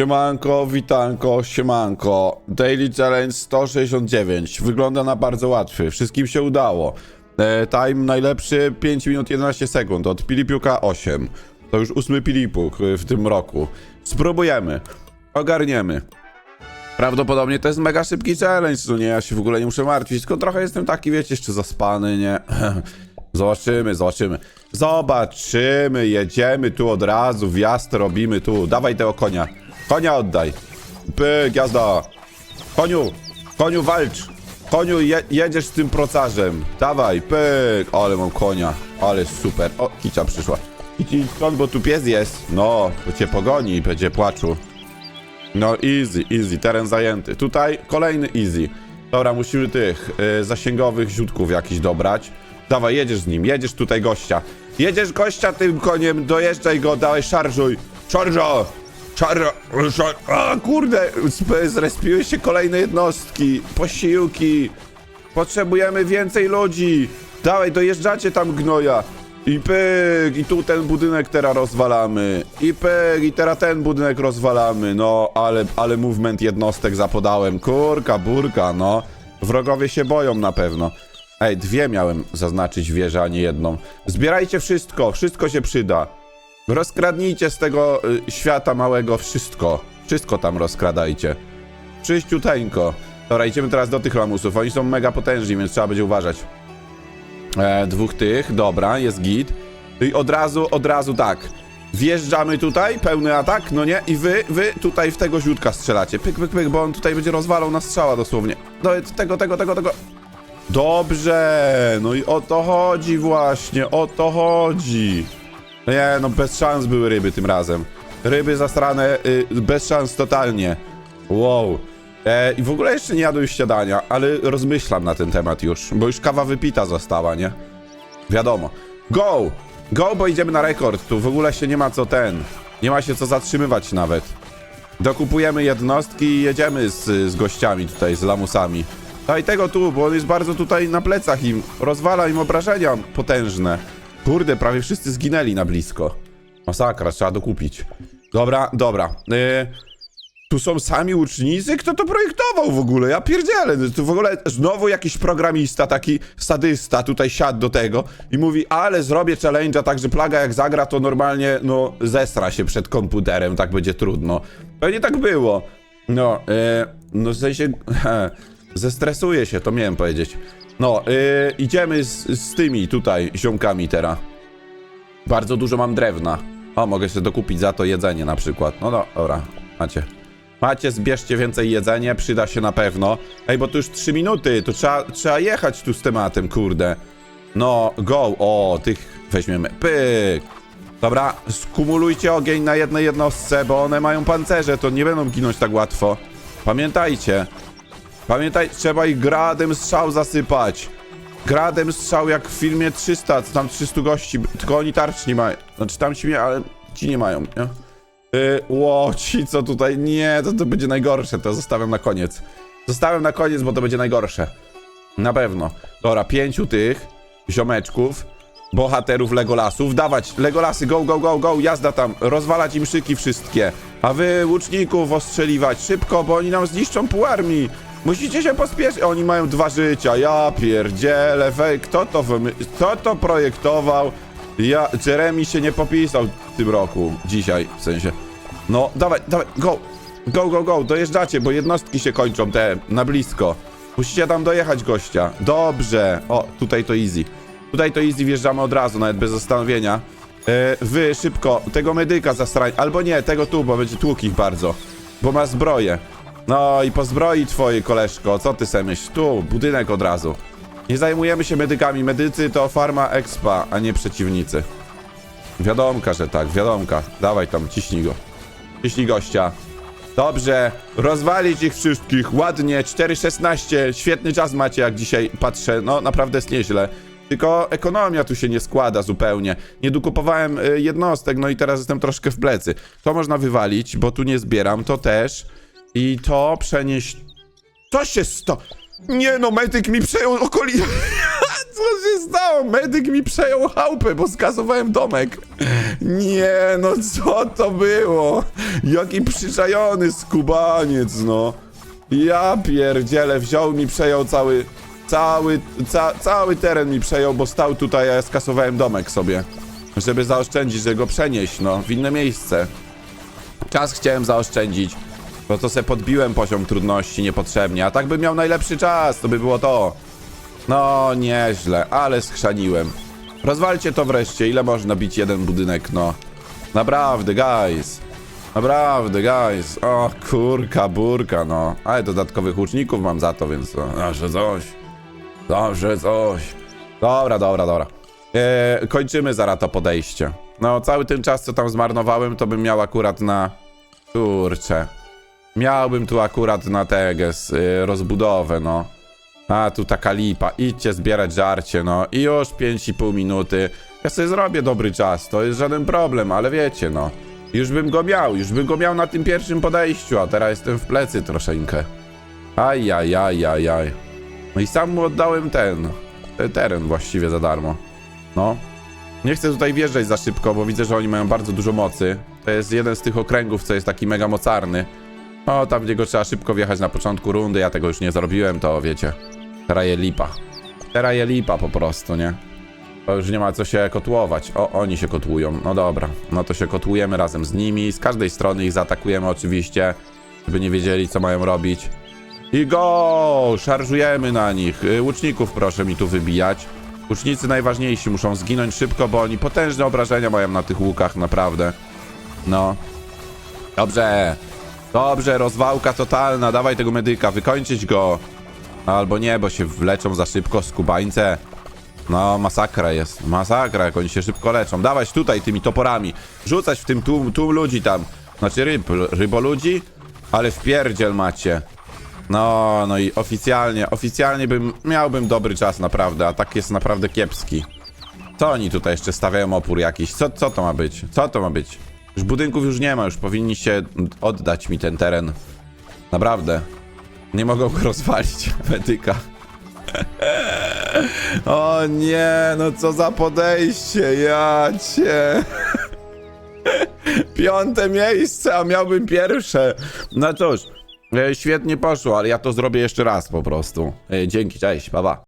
Siemanko, witanko, siemanko. Daily Challenge 169. Wygląda na bardzo łatwy. Wszystkim się udało. E, time najlepszy 5 minut 11 sekund. Od Pilipiuka 8. To już ósmy Pilipuk y, w tym roku. Spróbujemy. Ogarniemy. Prawdopodobnie to jest mega szybki challenge, no nie, ja się w ogóle nie muszę martwić, tylko trochę jestem taki, wiecie, jeszcze zaspany, nie? Zobaczymy, zobaczymy. Zobaczymy, jedziemy tu od razu, wjazd robimy tu. Dawaj tego konia. Konia oddaj. Pyk, jazda. Koniu, koniu walcz. Koniu, je, jedziesz z tym procarzem. Dawaj, pyk. Ale mam konia, ale super. O, kicia przyszła. Kici, skąd, bo tu pies jest. No, to cię pogoni i będzie płaczu. No easy, easy, teren zajęty. Tutaj kolejny easy. Dobra, musimy tych y, zasięgowych ziutków jakiś dobrać. Dawaj, jedziesz z nim, jedziesz tutaj gościa. Jedziesz gościa tym koniem, dojeżdżaj go, dawaj, szarżuj. Szarżo! Szarżo! Szar... A kurde, sp- zrespiły się kolejne jednostki, posiłki. Potrzebujemy więcej ludzi. Dawaj, dojeżdżacie tam gnoja. I pyk, i tu ten budynek teraz rozwalamy. I pyk, i teraz ten budynek rozwalamy. No, ale, ale movement jednostek zapodałem. Kurka, burka, no. Wrogowie się boją na pewno. Ej, dwie miałem zaznaczyć wieżę, a nie jedną. Zbierajcie wszystko, wszystko się przyda. Rozkradnijcie z tego y, świata małego wszystko. Wszystko tam rozkradajcie. Czyściuteńko. Dobra, idziemy teraz do tych lamusów. Oni są mega potężni, więc trzeba będzie uważać. E, dwóch tych, dobra, jest git. I od razu, od razu tak. Wjeżdżamy tutaj, pełny atak, no nie? I wy, wy tutaj w tego ziutka strzelacie. Pyk, pyk, pyk, bo on tutaj będzie rozwalał na strzała dosłownie. Do tego, tego, tego, tego. Dobrze, no i o to chodzi właśnie, o to chodzi. No Nie, no bez szans były ryby tym razem. Ryby zasrane, y, bez szans totalnie. Wow. E, I w ogóle jeszcze nie jadłem śniadania, ale rozmyślam na ten temat już, bo już kawa wypita została, nie? Wiadomo. Go! Go, bo idziemy na rekord. Tu w ogóle się nie ma co ten. Nie ma się co zatrzymywać nawet. Dokupujemy jednostki i jedziemy z, z gościami tutaj, z lamusami. Daj tego tu, bo on jest bardzo tutaj na plecach im. Rozwala im obrażenia potężne. Kurde, prawie wszyscy zginęli na blisko. Masakra, trzeba dokupić. Dobra, dobra. Yy, tu są sami łucznicy? Kto to projektował w ogóle? Ja pierdzielę. Tu w ogóle znowu jakiś programista, taki sadysta tutaj siadł do tego i mówi, ale zrobię challenge'a tak, że plaga jak zagra, to normalnie, no, zesra się przed komputerem, tak będzie trudno. Pewnie tak było. No, e, no w sensie, zestresuje się, to miałem powiedzieć. No, e, idziemy z, z tymi tutaj ziomkami teraz. Bardzo dużo mam drewna. O, mogę sobie dokupić za to jedzenie na przykład. No, no dobra, macie. Macie, zbierzcie więcej jedzenia, przyda się na pewno. Ej, bo to już 3 minuty, to trzeba, trzeba jechać tu z tematem, kurde. No, go, o, tych weźmiemy. Pyk. Dobra, skumulujcie ogień na jednej jednostce, bo one mają pancerze, to nie będą ginąć tak łatwo. Pamiętajcie. Pamiętaj, trzeba ich gradem strzał zasypać. Gradem strzał jak w filmie 300, tam 300 gości, tylko oni tarcz nie mają. Znaczy tam ci ale ci nie mają, nie? Yy, ło, ci co tutaj, nie, to, to będzie najgorsze, to zostawiam na koniec. Zostawiam na koniec, bo to będzie najgorsze. Na pewno. Dobra, pięciu tych ziomeczków, bohaterów Legolasów, dawać, Legolasy, go, go, go, go, jazda tam, rozwalać im szyki wszystkie. A wy łuczników ostrzeliwać, szybko, bo oni nam zniszczą pół armii. Musicie się pospieszyć. Oni mają dwa życia, ja pierdzielę, wej, kto to wymy... kto to projektował? Ja, Jeremy się nie popisał w tym roku, dzisiaj, w sensie. No, dawaj, dawaj, go, go, go, go, dojeżdżacie, bo jednostki się kończą te, na blisko. Musicie tam dojechać, gościa. Dobrze. O, tutaj to easy. Tutaj to easy, wjeżdżamy od razu, nawet bez zastanowienia. E, wy, szybko, tego medyka zastrań, albo nie, tego tu, bo będzie tłuk ich bardzo. Bo ma zbroję. No i po zbroi twojej, koleżko, co ty se myślisz? Tu, budynek od razu. Nie zajmujemy się medykami, medycy to farma expa, a nie przeciwnicy. Wiadomka, że tak, wiadomka. Dawaj tam, ciśnij go. Ciśnij gościa. Dobrze, rozwalić ich wszystkich, ładnie, 4.16, świetny czas macie, jak dzisiaj patrzę, no naprawdę jest nieźle. Tylko ekonomia tu się nie składa zupełnie. Nie dokupowałem y, jednostek, no i teraz jestem troszkę w plecy. To można wywalić, bo tu nie zbieram, to też. I to przenieść... Co się sto... Nie no, medyk mi przejął okolicę... Co się stało? Medyk mi przejął chałupę, bo skasowałem domek. Nie, no co to było? Jaki przyczajony skubaniec, no. Ja pierdzielę, wziął mi, przejął cały, cały, ca, cały teren mi przejął, bo stał tutaj, a ja skasowałem domek sobie. Żeby zaoszczędzić, żeby go przenieść, no, w inne miejsce. Czas chciałem zaoszczędzić. No to se podbiłem poziom trudności niepotrzebnie, a tak bym miał najlepszy czas, to by było to. No, nieźle, ale skrzaniłem. Rozwalcie to wreszcie, ile można bić jeden budynek, no. Naprawdę, guys. Naprawdę, guys. O, kurka, burka, no. Ale dodatkowych łuczników mam za to, więc to zawsze coś. Zawsze coś. Dobra, dobra, dobra. Eee, kończymy zaraz to podejście. No, cały ten czas, co tam zmarnowałem, to bym miał akurat na... Kurczę. Miałbym tu akurat na teges, y, rozbudowę, no. A, tu taka lipa. Idźcie zbierać żarcie, no. I już 5,5 minuty. Ja sobie zrobię dobry czas, to jest żaden problem, ale wiecie, no. Już bym go miał, już bym go miał na tym pierwszym podejściu, a teraz jestem w plecy troszeczkę. Aj, aj, aj, aj, aj. No i sam mu oddałem ten, ten teren właściwie za darmo. No. Nie chcę tutaj wjeżdżać za szybko, bo widzę, że oni mają bardzo dużo mocy. To jest jeden z tych okręgów, co jest taki mega mocarny. O, tam w niego trzeba szybko wjechać na początku rundy, ja tego już nie zrobiłem, to wiecie. Teraz je lipa. Teraz je lipa po prostu, nie? To już nie ma co się kotłować. O, oni się kotłują. No dobra, no to się kotłujemy razem z nimi. Z każdej strony ich zaatakujemy oczywiście, żeby nie wiedzieli, co mają robić. I go! Szarżujemy na nich. Y, Łuczników proszę mi tu wybijać. Łucznicy najważniejsi muszą zginąć szybko, bo oni potężne obrażenia mają na tych łukach, naprawdę. No. Dobrze. Dobrze, rozwałka totalna. Dawaj tego medyka, wykończyć go. Albo nie, bo się wleczą za szybko, skubańce. No, masakra jest. Masakra, jak oni się szybko leczą. Dawać tutaj tymi toporami. Rzucać w tym tłum, tłum ludzi tam. Znaczy ryb, ryboludzi? Ale wpierdziel macie. No, no i oficjalnie, oficjalnie bym, miałbym dobry czas naprawdę, a tak jest naprawdę kiepski. Co oni tutaj jeszcze stawiają opór jakiś? Co, co to ma być? Co to ma być? Już budynków już nie ma, już powinniście oddać mi ten teren. Naprawdę. Nie mogą go rozwalić, medyka. o nie, no co za podejście, ja cię. Piąte miejsce, a miałbym pierwsze. No cóż, e, świetnie poszło, ale ja to zrobię jeszcze raz po prostu. E, Dzięki, cześć, baba.